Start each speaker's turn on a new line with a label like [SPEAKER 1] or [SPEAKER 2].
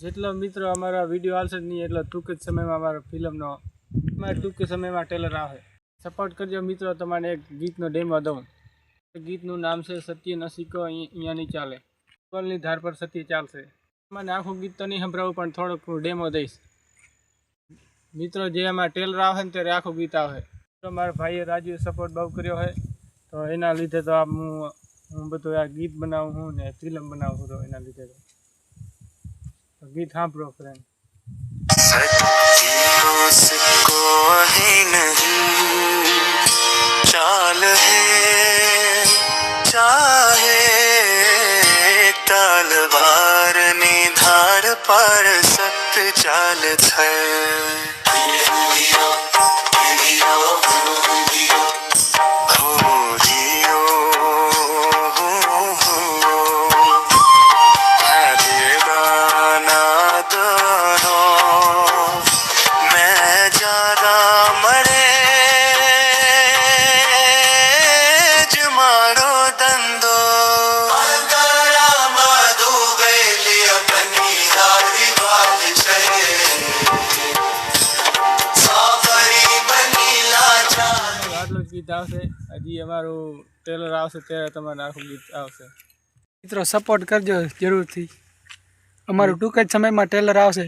[SPEAKER 1] જેટલો મિત્રો અમારા વીડિયો આવશે નહીં, એટલો ટૂંક જ સમયમાં અમારા ફિલ્મનો, અમારે ટૂંક સમયમાં ટેલર આવે. સપોર્ટ કરજો મિત્રો, તમારે એક ગીતનો ડેમો દઉં. ગીતનું નામ છે સત્ય ન શીખો અહીં- અહીંયા નહીં ચાલે. કોલની ધાર પર સત્ય ચાલશે. મને આખું ગીત તો નહીં સંભળાવું, પણ થોડોક હું ડેમો દઈશ. મિત્રો, જે એમાં ટેલર આવે ને ત્યારે આખું ગીત આવે. તો મારા ભાઈએ રાજુએ સપોર્ટ બહુ કર્યો હોય તો એના લીધે તો આ હું હું બધું આ ગીત બનાવું છું ને ફિલ્મ બનાવું છું તો એના લીધે તો. ગીત સાંભળો ફ્રેન્ડ
[SPEAKER 2] ચાલ હે ચાહે તલવારની ધાર પર સત ચાલ થઈ મારો ધંધો.
[SPEAKER 1] ગીત આવશે. હજી અમારું ટેલર આવશે ત્યારે તમારે આખું ગીત આવશે. મિત્રો સપોર્ટ કરજો જરૂરથી. અમારું ટૂંક જ સમયમાં ટેલર આવશે.